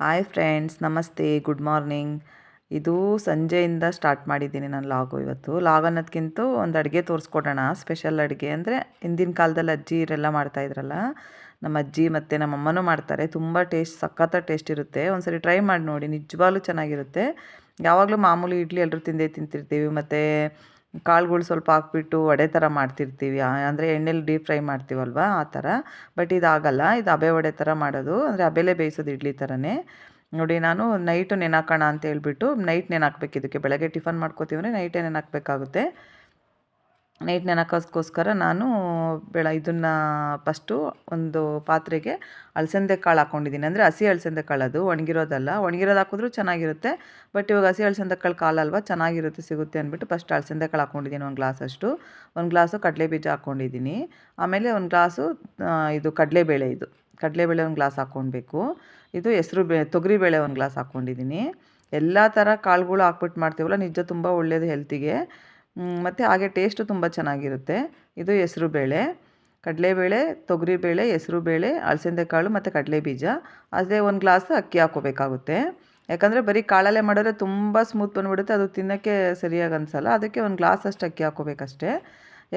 Hi friends ನಮಸ್ತೆ good morning ಇದು ಸಂಜೆಯಿಂದ ಸ್ಟಾರ್ಟ್ ಮಾಡಿದ್ದೀನಿ ನಾನು ಲಾಗು ಇವತ್ತು. ಲಾಗ್ ಅನ್ನೋದಕ್ಕಿಂತ ಒಂದು ಅಡುಗೆ ತೋರಿಸ್ಕೊಡೋಣ ಸ್ಪೆಷಲ್ ಅಡುಗೆ ಅಂದರೆ ಹಿಂದಿನ ಕಾಲದಲ್ಲಿ ಅಜ್ಜಿ ಇವರೆಲ್ಲ ಮಾಡ್ತಾಯಿದ್ರಲ್ಲ ನಮ್ಮ ಅಜ್ಜಿ ಮತ್ತು ನಮ್ಮ ಅಮ್ಮನೂ ಮಾಡ್ತಾರೆ. ತುಂಬ ಟೇಸ್ಟ್ ಸಖತ್ತ ಟೇಸ್ಟ್ ಇರುತ್ತೆ. ಒಂದ್ಸರಿ ಟ್ರೈ ಮಾಡಿ ನೋಡಿ, ನಿಜವಾಗ್ಲೂ ಚೆನ್ನಾಗಿರುತ್ತೆ. ಯಾವಾಗಲೂ ಮಾಮೂಲಿ ಇಡ್ಲಿ ಎಲ್ಲರೂ ತಿಂದೇ ತಿಂತಿರ್ತೀವಿ, ಮತ್ತು ಕಾಳುಗಳು ಸ್ವಲ್ಪ ಹಾಕ್ಬಿಟ್ಟು ವಡೆ ಥರ ಮಾಡ್ತಿರ್ತೀವಿ. ಅಂದರೆ ಎಣ್ಣೆಲಿ ಡೀಪ್ ಫ್ರೈ ಮಾಡ್ತೀವಲ್ವ? ಆ ಥರ. ಬಟ್ ಇದಾಗಲ್ಲ. ಇದು ಅಬೆ ವಡೆ ಥರ ಮಾಡೋದು. ಅಂದರೆ ಅಬೆಲೆ ಬೇಯಿಸೋದು ಇಡ್ಲಿ ಥರನೇ. ನೋಡಿ, ನಾನು ನೈಟು ನೆನಾಕೋಣ ಅಂತ ಹೇಳ್ಬಿಟ್ಟು ನೈಟ್ ನೆನಾಕ್ಬೇಕು ಇದಕ್ಕೆ. ಬೆಳಗ್ಗೆ ಟಿಫನ್ ಮಾಡ್ಕೋತೀವಿ ಅಂದರೆ ನೈಟೇ ನೆನಾಕಬೇಕಾಗುತ್ತೆ. ನೈಟ್ ನೆನಾಕೋಸ್ಕೋಸ್ಕರ ನಾನು ಬೆಳ, ಇದನ್ನು ಫಸ್ಟು ಒಂದು ಪಾತ್ರೆಗೆ ಅಲಸಂದೆ ಕಾಳು ಹಾಕ್ಕೊಂಡಿದ್ದೀನಿ ಅಂದರೆ ಹಸಿ ಅಲಸಂದೆ ಕಾಳು ಅದು, ಒಣಗಿರೋದಲ್ಲ. ಒಣಗಿರೋದು ಹಾಕಿದ್ರು ಚೆನ್ನಾಗಿರುತ್ತೆ ಬಟ್ ಇವಾಗ ಹಸಿ ಅಲಸಂದೆ ಕಾಳು ಕಾಲಲ್ವ ಚೆನ್ನಾಗಿರುತ್ತೆ, ಸಿಗುತ್ತೆ ಅಂದ್ಬಿಟ್ಟು ಫಸ್ಟ್ ಅಲಸಂದೆ ಕಾಳು ಹಾಕ್ಕೊಂಡಿದ್ದೀನಿ ಒಂದು ಗ್ಲಾಸ್ ಅಷ್ಟು. ಒಂದು ಗ್ಲಾಸು ಕಡಲೆ ಬೀಜ ಹಾಕ್ಕೊಂಡಿದ್ದೀನಿ ಆಮೇಲೆ ಒಂದು ಗ್ಲಾಸು ಇದು ಕಡಲೆಬೇಳೆ ಇದು. ಕಡಲೆಬೇಳೆ ಒಂದು ಗ್ಲಾಸ್ ಹಾಕ್ಕೊಳ್ಬೇಕು ಇದು ಹೆಸರು ಬೇ, ತೊಗರಿಬೇಳೆ ಒಂದು ಗ್ಲಾಸ್ ಹಾಕ್ಕೊಂಡಿದ್ದೀನಿ ಎಲ್ಲ ಥರ ಕಾಳುಗಳು ಹಾಕ್ಬಿಟ್ಟು ಮಾಡ್ತೀವಲ್ಲ, ನಿಜ ತುಂಬ ಒಳ್ಳೆಯದು ಹೆಲ್ತಿಗೆ ಮತ್ತು ಹಾಗೆ ಟೇಸ್ಟು ತುಂಬ ಚೆನ್ನಾಗಿರುತ್ತೆ. ಇದು ಹೆಸರು ಬೇಳೆ ಕಡಲೆಬೇಳೆ, ತೊಗರಿಬೇಳೆ, ಹೆಸರುಬೇಳೆ ಕಾಳು ಮತ್ತು ಕಡಲೆ ಬೀಜ ಅದೇ ಒಂದು ಗ್ಲಾಸ್ ಅಕ್ಕಿ ಹಾಕೋಬೇಕಾಗುತ್ತೆ ಯಾಕಂದರೆ ಬರೀ ಕಾಳಲೆ ಮಾಡಿದ್ರೆ ತುಂಬ ಸ್ಮೂತ್ ಬಂದುಬಿಡುತ್ತೆ, ಅದು ತಿನ್ನೋಕ್ಕೆ ಸರಿಯಾಗಿ ಅನಿಸಲ್ಲ. ಅದಕ್ಕೆ ಒಂದು ಗ್ಲಾಸ್ ಅಷ್ಟು ಅಕ್ಕಿ ಹಾಕೋಬೇಕಷ್ಟೇ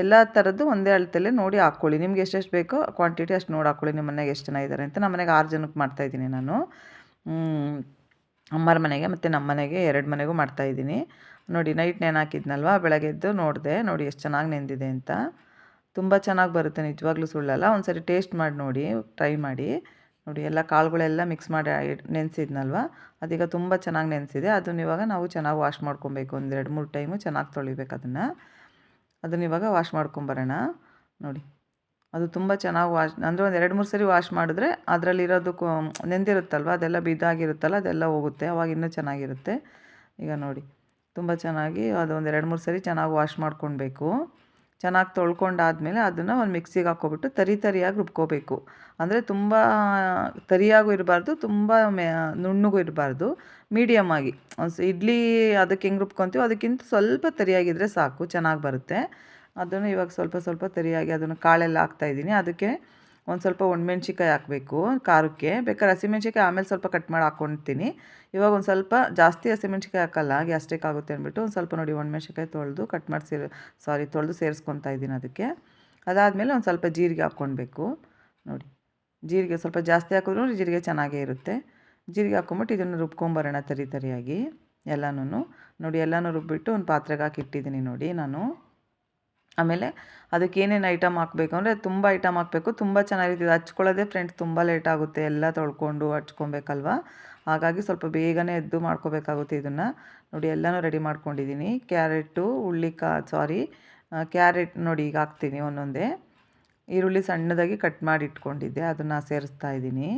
ಎಲ್ಲ ಥರದ್ದು ಒಂದೇ ಅಳತೆಯಲ್ಲೇ ನೋಡಿ ಹಾಕ್ಕೊಳ್ಳಿ. ನಿಮ್ಗೆ ಎಷ್ಟೆಷ್ಟು ಬೇಕೋ ಕ್ವಾಂಟಿಟಿ ಅಷ್ಟು ನೋಡಿ ಹಾಕ್ಕೊಳ್ಳಿ ನಿಮ್ಮ ಮನೆಗೆ ಎಷ್ಟು ಜನ ಇದ್ದಾರೆ ಅಂತ. ನಮ್ಮ ಮನೆಗೆ ಆರು ಜನಕ್ಕೆ ಮಾಡ್ತಾಯಿದ್ದೀನಿ ನಾನು. ಅಮ್ಮರ ಮನೆಗೆ ಮತ್ತು ನಮ್ಮ ಮನೆಗೆ ಎರಡು ಮನೆಗೂ ಮಾಡ್ತಾಯಿದ್ದೀನಿ ನೋಡಿ ನೈಟ್ ನೆನೆ ಹಾಕಿದ್ನಲ್ವ? ಬೆಳಗ್ಗೆ ಎದ್ದು ನೋಡಿದೆ. ನೋಡಿ, ಎಷ್ಟು ಚೆನ್ನಾಗಿ ನೆಂದಿದೆ ಅಂತ. ತುಂಬ ಚೆನ್ನಾಗಿ ಬರುತ್ತೆ, ನಿಜವಾಗ್ಲೂ ಸುಳ್ಳಲ್ಲ. ಒಂದ್ಸರಿ ಟೇಸ್ಟ್ ಮಾಡಿ ನೋಡಿ ಟ್ರೈ ಮಾಡಿ. ನೋಡಿ, ಎಲ್ಲ ಕಾಳುಗಳೆಲ್ಲ ಮಿಕ್ಸ್ ಮಾಡಿ ನೆನೆಸಿದ್ನಲ್ವ? ಅದೀಗ ತುಂಬ ಚೆನ್ನಾಗಿ ನೆನೆಸಿದೆ. ಅದನ್ನ ಇವಾಗ ನಾವು ಚೆನ್ನಾಗಿ ವಾಶ್ ಮಾಡ್ಕೊಬೇಕು. ಒಂದು ಎರಡು ಮೂರು ಟೈಮು ಚೆನ್ನಾಗಿ ತೊಳಿಬೇಕು ಅದನ್ನು. ಅದನ್ನ ಇವಾಗ ವಾಶ್ ಮಾಡ್ಕೊಂಬರೋಣ ನೋಡಿ. ಅದು ತುಂಬ ಚೆನ್ನಾಗಿ ವಾಶ್ ಅಂದರೆ ಒಂದು ಎರಡು, ಮೂರು ಸರಿ ವಾಶ್ ಮಾಡಿದ್ರೆ ಅದರಲ್ಲಿರೋದು ನೆಂದಿರುತ್ತಲ್ವ? ಅದೆಲ್ಲ ಬಿದ್ದಾಗಿರುತ್ತಲ್ಲ ಅದೆಲ್ಲ ಹೋಗುತ್ತೆ. ಅವಾಗ ಇನ್ನೂ ಚೆನ್ನಾಗಿರುತ್ತೆ. ಈಗ ನೋಡಿ, ತುಂಬ ಚೆನ್ನಾಗಿ ಅದು ಒಂದು ಎರಡು, ಮೂರು ಸರಿ ಚೆನ್ನಾಗಿ ವಾಶ್ ಮಾಡ್ಕೊಳ್ಬೇಕು ಚೆನ್ನಾಗಿ ತೊಳ್ಕೊಂಡಾದಮೇಲೆ ಅದನ್ನು ಒಂದು ಮಿಕ್ಸಿಗೆ ಹಾಕ್ಕೊಬಿಟ್ಟು ತರಿ ತರಿಯಾಗಿ ರುಬ್ಕೋಬೇಕು. ಅಂದರೆ ತುಂಬ ತರಿಯಾಗೂ ಇರಬಾರ್ದು, ತುಂಬ ಮೆ, ನುಣ್ಣಗೂ ಇರಬಾರ್ದು. ಮೀಡಿಯಮ್ ಆಗಿ. ಇಡ್ಲಿ ಅದಕ್ಕೆ ಹೆಂಗೆ ರುಬ್ಕೊತೀವೋ ಅದಕ್ಕಿಂತ ಸ್ವಲ್ಪ ತರಿಯಾಗಿದ್ದರೆ ಸಾಕು, ಚೆನ್ನಾಗಿ ಬರುತ್ತೆ. ಅದನ್ನು ಇವಾಗ ಸ್ವಲ್ಪ ಸ್ವಲ್ಪ ತರಿಯಾಗಿ ಅದನ್ನು ಕಾಳೆಲ್ಲ ಹಾಕ್ತಾಯಿದ್ದೀನಿ ಅದಕ್ಕೆ ಒಂದು ಸ್ವಲ್ಪ ಒಣಮೆಣ್ಸಿಕಾಯಿ ಹಾಕಬೇಕು, ಖಾರಕ್ಕೆ. ಬೇಕಾದ್ರೆ ಹಸಿಮೆಣ್ಸಿಕಾಯಿ ಆಮೇಲೆ ಸ್ವಲ್ಪ ಕಟ್ ಮಾಡಿ ಹಾಕ್ಕೊಳ್ತೀನಿ ಇವಾಗ ಒಂದು ಸ್ವಲ್ಪ ಜಾಸ್ತಿ ಹಸಿಮೆಣ್ಸಿಕಾಯಿ ಹಾಕಲ್ಲ ಗ್ಯಾಸ್ಟ್ರಿಕ್ ಆಗುತ್ತೆ ಅಂದ್ಬಿಟ್ಟು ಒಂದು ಸ್ವಲ್ಪ ನೋಡಿ ಒಣಮೆಣ್ಸಿಕಾಯಿ ತೊಳೆದು ಕಟ್ ಮಾಡಿ ಸೇರಿ ಸಾರಿ ತೊಳೆದು ಸೇರಿಸ್ಕೊತಾ ಇದ್ದೀನಿ ಅದಕ್ಕೆ. ಅದಾದಮೇಲೆ ಒಂದು ಸ್ವಲ್ಪ ಜೀರಿಗೆ ಹಾಕ್ಕೊಳ್ಬೇಕು. ನೋಡಿ, ಜೀರಿಗೆ ಸ್ವಲ್ಪ ಜಾಸ್ತಿ ಹಾಕಿದ್ರೂ ಜೀರಿಗೆ ಚೆನ್ನಾಗೇ ಇರುತ್ತೆ. ಜೀರಿಗೆ ಹಾಕ್ಕೊಂಬಿಟ್ಟು ಇದನ್ನು ರುಬ್ಕೊಂಬರೋಣ ತರಿ ತರಿಯಾಗಿ ಎಲ್ಲನೂ ನೋಡಿ, ಎಲ್ಲನೂ ರುಬ್ಬಿಟ್ಟು ಒಂದು ಪಾತ್ರೆಗೆ ಹಾಕಿ ಇಟ್ಟಿದ್ದೀನಿ ನೋಡಿ ನಾನು. ಆಮೇಲೆ ಅದಕ್ಕೆ ಏನೇನು ಐಟಮ್ ಹಾಕಬೇಕು ಅಂದರೆ ತುಂಬ ಐಟಮ್ ಹಾಕಬೇಕು. ತುಂಬ ಚೆನ್ನಾಗಿರ್ತದೆ ಹಚ್ಕೊಳ್ಳೋದೇ ಫ್ರೆಂಡ್ಸ್ ತುಂಬ ಲೇಟ್ ಆಗುತ್ತೆ. ಎಲ್ಲ ತೊಳ್ಕೊಂಡು ಹಚ್ಕೊಬೇಕಲ್ವ? ಹಾಗಾಗಿ ಸ್ವಲ್ಪ ಬೇಗನೆ ಎದ್ದು ಮಾಡ್ಕೋಬೇಕಾಗುತ್ತೆ ಇದನ್ನು. ನೋಡಿ, ಎಲ್ಲನೂ ರೆಡಿ ಮಾಡ್ಕೊಂಡಿದ್ದೀನಿ. ಕ್ಯಾರೆಟು ಕಾ ಸಾರಿ ಕ್ಯಾರೆಟ್ ನೋಡಿ ಈಗ ಹಾಕ್ತೀನಿ ಒಂದೊಂದೇ. ಈರುಳ್ಳಿ ಸಣ್ಣದಾಗಿ ಕಟ್ ಮಾಡಿ ಇಟ್ಕೊಂಡಿದ್ದೆ. ಅದನ್ನು ಸೇರಿಸ್ತಾ ಇದ್ದೀನಿ.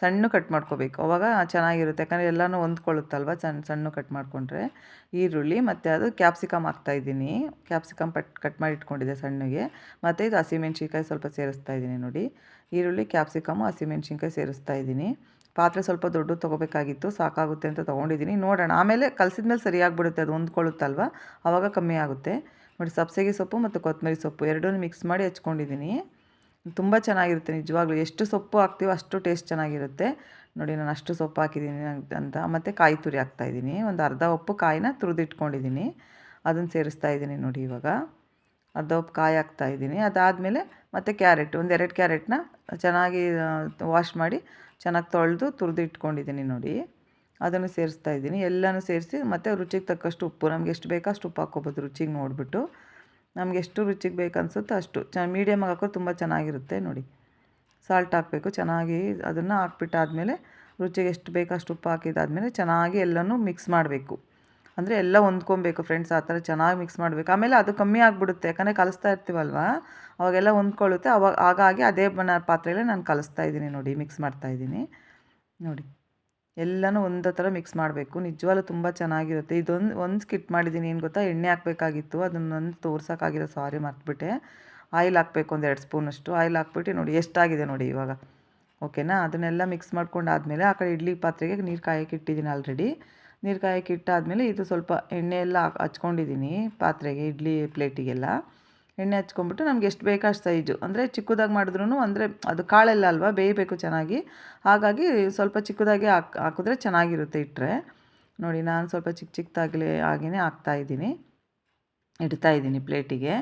ಸಣ್ಣ ಕಟ್ ಮಾಡ್ಕೋಬೇಕು. ಅವಾಗ ಚೆನ್ನಾಗಿರುತ್ತೆ. ಯಾಕಂದರೆ ಎಲ್ಲನೂ ಹೊಂದ್ಕೊಳ್ಳುತ್ತಲ್ವ ಸಣ್ಣ ಸಣ್ಣ ಕಟ್ ಮಾಡಿಕೊಂಡ್ರೆ. ಈರುಳ್ಳಿ ಮತ್ತು ಅದು ಕ್ಯಾಪ್ಸಿಕಮ್ ಹಾಕ್ತಾಯಿದ್ದೀನಿ ಕ್ಯಾಪ್ಸಿಕಮ್ ಪಟ್, ಕಟ್ ಮಾಡಿ ಇಟ್ಕೊಂಡಿದ್ದೆ ಸಣ್ಣಗೆ. ಮತ್ತು ಇದು ಹಸಿಮೆಣ್ಸಿನ್ಕಾಯಿ ಸ್ವಲ್ಪ ಸೇರಿಸ್ತಾ ಇದ್ದೀನಿ ನೋಡಿ. ಈರುಳ್ಳಿ, ಕ್ಯಾಪ್ಸಿಕಮು, ಹಸಿಮೆಣ್ಸಿನ್ಕಾಯಿ ಸೇರಿಸ್ತಾ ಇದ್ದೀನಿ. ಪಾತ್ರೆ ಸ್ವಲ್ಪ ದೊಡ್ಡ ತೊಗೋಬೇಕಾಗಿತ್ತು. ಸಾಕಾಗುತ್ತೆ ಅಂತ ತೊಗೊಂಡಿದ್ದೀನಿ. ನೋಡೋಣ. ಆಮೇಲೆ ಕಲಸಿದ ಮೇಲೆ ಸರಿಯಾಗಿಬಿಡುತ್ತೆ. ಅದು ಹೊಂದ್ಕೊಳ್ಳುತ್ತಲ್ವ? ಆವಾಗ ಕಮ್ಮಿ ಆಗುತ್ತೆ. ನೋಡಿ ಸಬ್ಸಿಗೆ ಸೊಪ್ಪು ಮತ್ತು ಕೊತ್ತಂಬರಿ ಸೊಪ್ಪು ಎರಡೂ ಮಿಕ್ಸ್ ಮಾಡಿ ಹಚ್ಕೊಂಡಿದ್ದೀನಿ. ತುಂಬ ಚೆನ್ನಾಗಿರುತ್ತೆ ನಿಜವಾಗ್ಲೂ. ಎಷ್ಟು ಸೊಪ್ಪು ಹಾಕ್ತೀವೋ ಅಷ್ಟು ಟೇಸ್ಟ್ ಚೆನ್ನಾಗಿರುತ್ತೆ. ನೋಡಿ, ನಾನು ಅಷ್ಟು ಸೊಪ್ಪು ಹಾಕಿದ್ದೀನಿ ಅಂತ. ಮತ್ತು ಕಾಯಿ ತುರಿ ಹಾಕ್ತಾಯಿದ್ದೀನಿ ಒಂದು ಅರ್ಧ ಉಪ್ಪು ಕಾಯಿನ ತುರಿದಿಟ್ಕೊಂಡಿದ್ದೀನಿ. ಅದನ್ನು ಸೇರಿಸ್ತಾ ಇದ್ದೀನಿ ನೋಡಿ ಇವಾಗ. ಅರ್ಧ ಉಪ್ಪು ಕಾಯಿ ಹಾಕ್ತಾಯಿದ್ದೀನಿ ಅದಾದಮೇಲೆ ಮತ್ತು ಕ್ಯಾರೆಟ್, ಒಂದು ಎರಡು ಕ್ಯಾರೆಟ್ನ ಚೆನ್ನಾಗಿ ವಾಶ್ ಮಾಡಿ ಚೆನ್ನಾಗಿ ತೊಳೆದು ತುರಿದು ಇಟ್ಕೊಂಡಿದ್ದೀನಿ ನೋಡಿ. ಅದನ್ನು ಸೇರಿಸ್ತಾ ಇದ್ದೀನಿ. ಎಲ್ಲನೂ ಸೇರಿಸಿ ಮತ್ತು ರುಚಿಗೆ ತಕ್ಕಷ್ಟು ಉಪ್ಪು. ನಮ್ಗೆ ಎಷ್ಟು ಬೇಕೋ ಅಷ್ಟು ಉಪ್ಪು ಹಾಕ್ಕೊಬೋದು ರುಚಿಗೆ ನೋಡಿಬಿಟ್ಟು. ನಮ್ಗೆ ಎಷ್ಟು ರುಚಿಗೆ ಬೇಕು ಅನಿಸುತ್ತೋ ಅಷ್ಟು. ಚ ಮೀಡಿಯಮ್ ಹಾಕೋದು ತುಂಬ ಚೆನ್ನಾಗಿರುತ್ತೆ ನೋಡಿ. ಸಾಲ್ಟ್ ಹಾಕಬೇಕು, ಚೆನ್ನಾಗಿ ಅದನ್ನು ಹಾಕ್ಬಿಟ್ಟಾದಮೇಲೆ ರುಚಿಗೆ ಎಷ್ಟು ಬೇಕು ಅಷ್ಟು ಉಪ್ಪು ಹಾಕಿದಾದ್ಮೇಲೆ ಚೆನ್ನಾಗಿ ಎಲ್ಲನೂ ಮಿಕ್ಸ್ ಮಾಡಬೇಕು. ಅಂದರೆ ಎಲ್ಲ ಹೊಂದ್ಕೊಬೇಕು ಫ್ರೆಂಡ್ಸ್ ಆ ಥರ ಚೆನ್ನಾಗಿ ಮಿಕ್ಸ್ ಮಾಡಬೇಕು. ಆಮೇಲೆ ಅದು ಕಮ್ಮಿ ಆಗಿಬಿಡುತ್ತೆ, ಯಾಕಂದರೆ ಕಲಿಸ್ತಾ ಇರ್ತೀವಲ್ವ? ಅವಾಗೆಲ್ಲ ಹೊಂದ್ಕೊಳ್ಳುತ್ತೆ, ಅವಾಗ ಹಾಗಾಗಿ ಅದೇ ಬಣ್ಣ ಪಾತ್ರೆಯಲ್ಲೇ ನಾನು ಕಲಿಸ್ತಾ ಇದ್ದೀನಿ ನೋಡಿ ಮಿಕ್ಸ್ ಮಾಡ್ತಾ ಇದ್ದೀನಿ. ನೋಡಿ. ಎಲ್ಲನೂ ಒಂದೇ ಥರ ಮಿಕ್ಸ್ ಮಾಡಬೇಕು. ನಿಜವಾಗ್ಲೂ ತುಂಬ ಚೆನ್ನಾಗಿರುತ್ತೆ. ಇದೊಂದು, ಒಂದು ಸ್ಕಿಟ್ ಮಾಡಿದ್ದೀನಿ ಏನು ಗೊತ್ತಾ? ಎಣ್ಣೆ ಹಾಕಬೇಕಾಗಿತ್ತು. ಅದನ್ನೊಂದು ತೋರ್ಸೋಕ್ಕಾಗಿರೋ ಸಾರಿ ಮರ್ತ್ಬಿಟ್ಟೆ. ಆಯಿಲ್ ಹಾಕಬೇಕು ಒಂದು ಎರಡು ಸ್ಪೂನಷ್ಟು ಆಯಿಲ್ ಹಾಕ್ಬಿಟ್ಟು ನೋಡಿ, ಎಷ್ಟಾಗಿದೆ ನೋಡಿ ಇವಾಗ. ಓಕೆನಾ ಅದನ್ನೆಲ್ಲ ಮಿಕ್ಸ್ ಮಾಡ್ಕೊಂಡು ಆದಮೇಲೆ ಆ ಕಡೆ ಇಡ್ಲಿ ಪಾತ್ರೆಗೆ ನೀರು ಕಾಯಕ್ಕೆ ಇಟ್ಟಿದ್ದೀನಿ ಆಲ್ರೆಡಿ ನೀರು ಕಾಯಕ್ಕೆ ಇಟ್ಟಾದಮೇಲೆ ಇದು ಸ್ವಲ್ಪ ಎಣ್ಣೆ ಎಲ್ಲ ಹಚ್ಕೊಂಡಿದ್ದೀನಿ ಪಾತ್ರೆಗೆ, ಇಡ್ಲಿ ಪ್ಲೇಟಿಗೆಲ್ಲ ಎಣ್ಣೆ ಹಚ್ಕೊಂಬಿಟ್ಟು ನಮ್ಗೆ ಎಷ್ಟು ಬೇಕೋ ಅಷ್ಟು ಸೈಜು ಅಂದರೆ ಚಿಕ್ಕದಾಗಿ ಮಾಡಿದ್ರೂ ಅಂದರೆ ಅದು ಕಾಳೆಲ್ಲ ಅಲ್ವಾ, ಬೇಯಬೇಕು ಚೆನ್ನಾಗಿ. ಹಾಗಾಗಿ ಸ್ವಲ್ಪ ಚಿಕ್ಕದಾಗಿ ಹಾಕ್, ಹಾಕಿದ್ರೆ ಚೆನ್ನಾಗಿರುತ್ತೆ ಇಟ್ಟರೆ ನೋಡಿ, ನಾನು ಸ್ವಲ್ಪ ಚಿಕ್ಕ ಚಿಕ್ಕದಾಗಲೇ ಆಗಿನೇ ಹಾಕ್ತಾಯಿದ್ದೀನಿ ಇಡ್ತಾ ಇದ್ದೀನಿ ಪ್ಲೇಟಿಗೆ.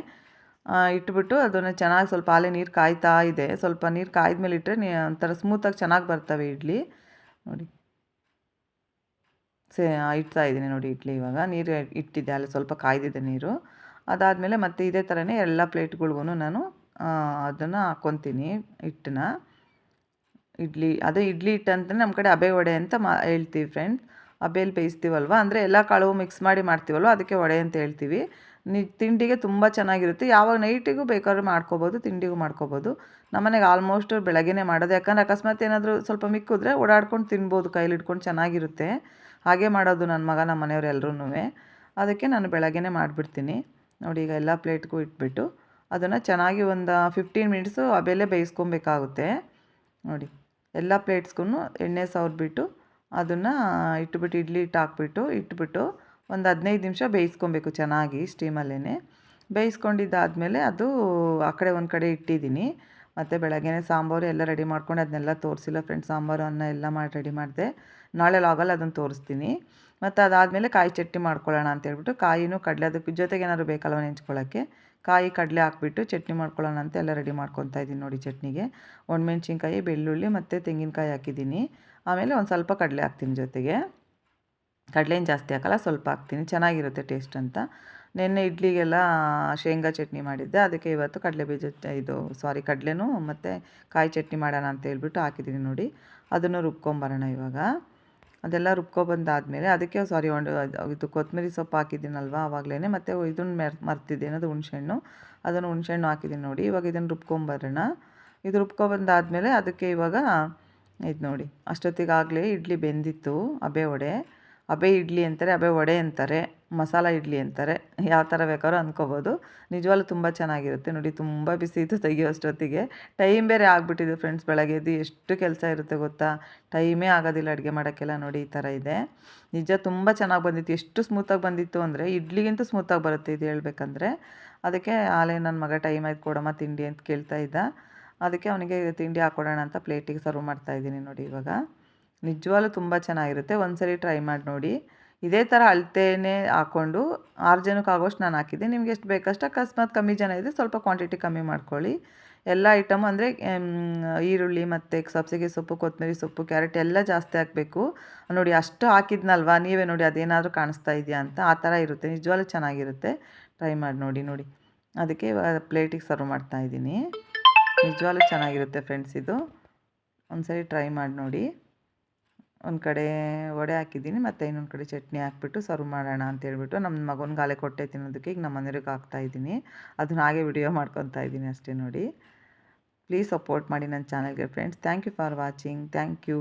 ಇಟ್ಬಿಟ್ಟು ಅದನ್ನು ಚೆನ್ನಾಗಿ ಸ್ವಲ್ಪ ಹಾಲೆ ನೀರು ಕಾಯ್ತಾ ಇದೆ. ಸ್ವಲ್ಪ ನೀರು ಕಾಯ್ದ ಮೇಲೆ ಇಟ್ಟರೆ ನೀ, ಒಂಥರ ಸ್ಮೂತಾಗಿ ಚೆನ್ನಾಗಿ ಬರ್ತವೆ ಇಡ್ಲಿ. ನೋಡಿ. ಸೇ, ಇಡ್ತಾ ಇದ್ದೀನಿ ನೋಡಿ ಇಡ್ಲಿ ಇವಾಗ. ನೀರು ಇಟ್ಟಿದ್ದೆ ಅಲ್ಲಿ ಸ್ವಲ್ಪ ಕಾಯ್ದಿದೆ ನೀರು. ಅದಾದಮೇಲೆ ಮತ್ತೆ ಇದೇ ಥರನೇ ಎಲ್ಲ ಪ್ಲೇಟ್ಗಳ್ಗೂ ನಾನು ಅದನ್ನು ಹಾಕ್ಕೊತೀನಿ ಹಿಟ್ಟನ್ನ. ಇಡ್ಲಿ, ಅದೇ ಇಡ್ಲಿ ಹಿಟ್ಟು ನಮ್ಮ ಕಡೆ ಅಬೆ ವಡೆ ಅಂತ ಮಾ, ಹೇಳ್ತೀವಿ ಫ್ರೆಂಡ್ ಅಬೇಲಿ ಬೇಯಿಸ್ತೀವಲ್ವ? ಅಂದರೆ ಎಲ್ಲ ಕಾಳು ಮಿಕ್ಸ್ ಮಾಡಿ ಮಾಡ್ತೀವಲ್ವ? ಅದಕ್ಕೆ ವಡೆ ಅಂತ ಹೇಳ್ತೀವಿ. ನಿ, ತಿಂಡಿಗೆ ತುಂಬ ಚೆನ್ನಾಗಿರುತ್ತೆ. ಯಾವಾಗ ನೈಟಿಗೂ ಬೇಕಾದ್ರೂ ಮಾಡ್ಕೋಬೋದು, ತಿಂಡಿಗೂ ಮಾಡ್ಕೋಬೋದು. ನಮ್ಮನೆಗೆ ಆಲ್ಮೋಸ್ಟ್ ಬೆಳಗ್ಗೆನೇ ಮಾಡೋದು. ಯಾಕಂದರೆ ಅಕಸ್ಮಾತ್ ಏನಾದರೂ ಸ್ವಲ್ಪ ಮಿಕ್ಕಿದ್ರೆ ಓಡಾಡ್ಕೊಂಡು ತಿನ್ಬೋದು ಕೈಲಿ ಇಟ್ಕೊಂಡು ಚೆನ್ನಾಗಿರುತ್ತೆ. ಹಾಗೆ ಮಾಡೋದು ನನ್ನ ಮಗ ನಮ್ಮ ಮನೆಯವ್ರು ಎಲ್ಲರೂ ಅದಕ್ಕೆ ನಾನು ಬೆಳಗ್ಗೆನೇ ಮಾಡಿಬಿಡ್ತೀನಿ. ನೋಡಿ, ಈಗ ಎಲ್ಲ ಪ್ಲೇಟ್ಗೂ ಇಟ್ಬಿಟ್ಟು ಅದನ್ನು ಚೆನ್ನಾಗಿ ಒಂದು ಫಿಫ್ಟೀನ್ ಮಿನಿಟ್ಸು ಅಬೆಲೆ ಬೇಯಿಸ್ಕೊಬೇಕಾಗುತ್ತೆ. ನೋಡಿ, ಎಲ್ಲ ಪ್ಲೇಟ್ಸ್ಗೂ ಎಣ್ಣೆ ಸವರ್ಬಿಟ್ಟು ಅದನ್ನು ಇಟ್ಬಿಟ್ಟು, ಇಡ್ಲಿ ಹಿಟ್ಟು ಹಾಕ್ಬಿಟ್ಟು, ಇಟ್ಬಿಟ್ಟು ಒಂದು ಹದಿನೈದು ನಿಮಿಷ ಬೇಯಿಸ್ಕೊಬೇಕು ಚೆನ್ನಾಗಿ ಸ್ಟೀಮಲ್ಲೇ ಬೇಯಿಸ್ಕೊಂಡಿದ್ದಾದಮೇಲೆ ಅದು ಆ ಕಡೆ ಒಂದು ಕಡೆ ಇಟ್ಟಿದ್ದೀನಿ. ಮತ್ತು ಬೆಳಗ್ಗೆ ಸಾಂಬಾರು ಎಲ್ಲ ರೆಡಿ ಮಾಡ್ಕೊಂಡು ಅದನ್ನೆಲ್ಲ ತೋರಿಸಿಲ್ಲ ಫ್ರೆಂಡ್ಸ್ ಸಾಂಬಾರು, ಅನ್ನ ಎಲ್ಲ ಮಾಡಿ ರೆಡಿ ಮಾಡಿದೆ. ನಾಳೆ ಲಾಗಲ್ಲಿ ಅದನ್ನು ತೋರಿಸ್ತೀನಿ. ಮತ್ತು ಅದಾದಮೇಲೆ ಕಾಯಿ ಚಟ್ನಿ ಮಾಡ್ಕೊಳ್ಳೋಣ ಅಂತ ಹೇಳ್ಬಿಟ್ಟು ಕಾಯಿನೂ ಕಡಲೆ, ಅದಕ್ಕೆ ಜೊತೆಗೆ ಏನಾದ್ರು ಬೇಕಲ್ವ ನೆಂಚ್ಕೊಳ್ಳೋಕ್ಕೆ ಕಾಯಿ, ಕಡಲೆ ಹಾಕ್ಬಿಟ್ಟು ಚಟ್ನಿ ಮಾಡ್ಕೊಳ್ಳೋಣ ಅಂತ ಎಲ್ಲ ರೆಡಿ ಮಾಡ್ಕೊತಾ ಇದ್ದೀನಿ ನೋಡಿ ಚಟ್ನಿಗೆ. ಒಣಮೆಣ್ಸಿನ್ಕಾಯಿ, ಬೆಳ್ಳುಳ್ಳಿ ಮತ್ತು ತೆಂಗಿನಕಾಯಿ ಹಾಕಿದ್ದೀನಿ. ಆಮೇಲೆ ಒಂದು ಸ್ವಲ್ಪ ಕಡಲೆ ಹಾಕ್ತೀನಿ ಜೊತೆಗೆ. ಕಡಲೆ ಜಾಸ್ತಿ ಹಾಕಲ್ಲ, ಸ್ವಲ್ಪ ಹಾಕ್ತೀನಿ. ಚೆನ್ನಾಗಿರುತ್ತೆ ಟೇಸ್ಟ್ ಅಂತ. ನಿನ್ನೆ ಇಡ್ಲಿಗೆಲ್ಲ ಶೇಂಗಾ ಚಟ್ನಿ ಮಾಡಿದ್ದೆ. ಅದಕ್ಕೆ ಇವತ್ತು ಕಡಲೆ ಬೀಜ ಇದು ಸಾರಿ ಕಡಲೆನೂ ಮತ್ತು ಕಾಯಿ ಚಟ್ನಿ ಮಾಡೋಣ ಅಂತ ಹೇಳ್ಬಿಟ್ಟು ಹಾಕಿದ್ದೀನಿ ನೋಡಿ. ಅದನ್ನು ರುಬ್ಕೊಂಬರೋಣ ಇವಾಗ. ಅದೆಲ್ಲ ರುಬ್ಕೊಬಂದಾದಮೇಲೆ ಅದಕ್ಕೆ ಸಾರಿ ಒಂದು ಇದು ಕೊತ್ತಂಬರಿ ಸೊಪ್ಪು ಹಾಕಿದ್ದೀನಲ್ವ ಆವಾಗಲೇ ಮತ್ತು ಇದನ್ನು ಮೆರ್, ಮರ್ತಿದ್ದೆ ಅದು ಹುಣ್ಸೆಹಣ್ಣು. ಅದನ್ನು ಹುಣ್ಸೆಹಣ್ಣು ಹಾಕಿದ್ದೀನಿ ನೋಡಿ. ಇವಾಗ ಇದನ್ನು ರುಬ್ಕೊಂಬರೋಣ. ಇದು ರುಬ್ಕೊಬಂದಾದಮೇಲೆ ಅದಕ್ಕೆ ಇವಾಗ ಇದು ನೋಡಿ, ಅಷ್ಟೊತ್ತಿಗಾಗಲೇ ಇಡ್ಲಿ ಬೆಂದಿತ್ತು, ಅಬೆ ವಡೆ. ಅಬೆ ಇಡ್ಲಿ ಅಂತಾರೆ, ಅಬೆ ವಡೆ ಅಂತಾರೆ, ಮಸಾಲ ಇಡ್ಲಿ ಅಂತಾರೆ, ಯಾವ ಥರ ಬೇಕಾದ್ರೂ ಅಂದ್ಕೋಬೋದು. ನಿಜವಾಗ್ಲೂ ತುಂಬ ಚೆನ್ನಾಗಿರುತ್ತೆ. ನೋಡಿ, ತುಂಬ ಬಿಸಿ ಇತ್ತು ತೆಗಿಯೋಷ್ಟೊತ್ತಿಗೆ ಟೈಮ್ ಬೇರೆ ಆಗಿಬಿಟ್ಟಿದೆ ಫ್ರೆಂಡ್ಸ್ ಬೆಳಗ್ಗೆ ಎದ್ದು ಎಷ್ಟು ಕೆಲಸ ಇರುತ್ತೆ ಗೊತ್ತಾ? ಟೈಮೇ ಆಗೋದಿಲ್ಲ ಅಡುಗೆ ಮಾಡೋಕ್ಕೆಲ್ಲ ನೋಡಿ, ಈ ಥರ ಇದೆ. ನಿಜ ತುಂಬ ಚೆನ್ನಾಗಿ ಬಂದಿತ್ತು. ಎಷ್ಟು ಸ್ಮೂತಾಗಿ ಬಂದಿತ್ತು ಅಂದರೆ, ಇಡ್ಲಿಗಿಂತ ಸ್ಮೂತಾಗಿ ಬರುತ್ತೆ ಇದು ಹೇಳ್ಬೇಕಂದ್ರೆ. ಅದಕ್ಕೆ ಆಲೆ ನನ್ನ ಮಗ ಟೈಮ್ ಆಯ್ತು ಕೊಡಮ್ಮ ತಿಂಡಿ ಅಂತ ಕೇಳ್ತಾ ಇದ್ದ. ಅದಕ್ಕೆ ಅವನಿಗೆ ತಿಂಡಿ ಹಾಕ್ಕೊಡೋಣ ಅಂತ ಪ್ಲೇಟಿಗೆ ಸರ್ವ್ ಮಾಡ್ತಾಯಿದ್ದೀನಿ ನೋಡಿ ಇವಾಗ. ನಿಜವಾಗ್ಲೂ ತುಂಬ ಚೆನ್ನಾಗಿರುತ್ತೆ. ಒಂದು ಸರಿ ಟ್ರೈ ಮಾಡಿ ನೋಡಿ. ಇದೇ ಥರ ಅಳತೆನೇ ಹಾಕ್ಕೊಂಡು ಆರು ಜನಕ್ಕೆ ಆಗೋಷ್ಟು ನಾನು ಹಾಕಿದ್ದೆ. ನಿಮ್ಗೆ ಎಷ್ಟು ಬೇಕಷ್ಟು ಅಕಸ್ಮಾತ್ ಕಮ್ಮಿ ಜನ ಇದೆ ಸ್ವಲ್ಪ ಕ್ವಾಂಟಿಟಿ ಕಮ್ಮಿ ಮಾಡ್ಕೊಳ್ಳಿ. ಎಲ್ಲ ಐಟಮ್ ಅಂದರೆ ಈರುಳ್ಳಿ ಮತ್ತು ಸಬ್ಸಿಗೆ ಸೊಪ್ಪು ಕೊತ್ತಂಬರಿ ಸೊಪ್ಪು, ಕ್ಯಾರೆಟ್ ಎಲ್ಲ ಜಾಸ್ತಿ ಹಾಕಬೇಕು. ನೋಡಿ ಅಷ್ಟು ಹಾಕಿದ್ನಲ್ವ? ನೀವೇ ನೋಡಿ ಅದೇನಾದರೂ ಕಾಣಿಸ್ತಾ ಇದೆಯಾ ಅಂತ. ಆ ಥರ ಇರುತ್ತೆ. ನಿಜವಾಗ್ಲೂ ಚೆನ್ನಾಗಿರುತ್ತೆ. ಟ್ರೈ ಮಾಡಿ ನೋಡಿ ನೋಡಿ. ಅದಕ್ಕೆ ಪ್ಲೇಟಿಗೆ ಸರ್ವ್ ಮಾಡ್ತಾಯಿದ್ದೀನಿ ನಿಜವಾಗ್ಲೂ ಚೆನ್ನಾಗಿರುತ್ತೆ ಫ್ರೆಂಡ್ಸ್ ಇದು. ಒಂದು ಸರಿ ಟ್ರೈ ಮಾಡಿ ನೋಡಿ. ಒಂದು ಕಡೆ ವಡೆ ಹಾಕಿದ್ದೀನಿ, ಮತ್ತು ಇನ್ನೊಂದು ಕಡೆ ಚಟ್ನಿ ಹಾಕ್ಬಿಟ್ಟು ಸರ್ವ್ ಮಾಡೋಣ ಅಂತ ಹೇಳ್ಬಿಟ್ಟು ನಮ್ಮ ಮಗನ ಗಾಲೆ ಕೊಟ್ಟೆ ತಿನ್ನೋದಕ್ಕೆ ಈಗ ನಮ್ಮ ಮನೆಯವ್ರಿಗೆ ಹಾಕ್ತಾಯಿದ್ದೀನಿ ಅದನ್ನ ಹಾಗೆ ವಿಡಿಯೋ ಮಾಡ್ಕೊತಾ ಇದ್ದೀನಿ ಅಷ್ಟೇ ನೋಡಿ. ಪ್ಲೀಸ್ ಸಪೋರ್ಟ್ ಮಾಡಿ ನನ್ನ ಚಾನಲ್ಗೆ friends thank you for watching thank you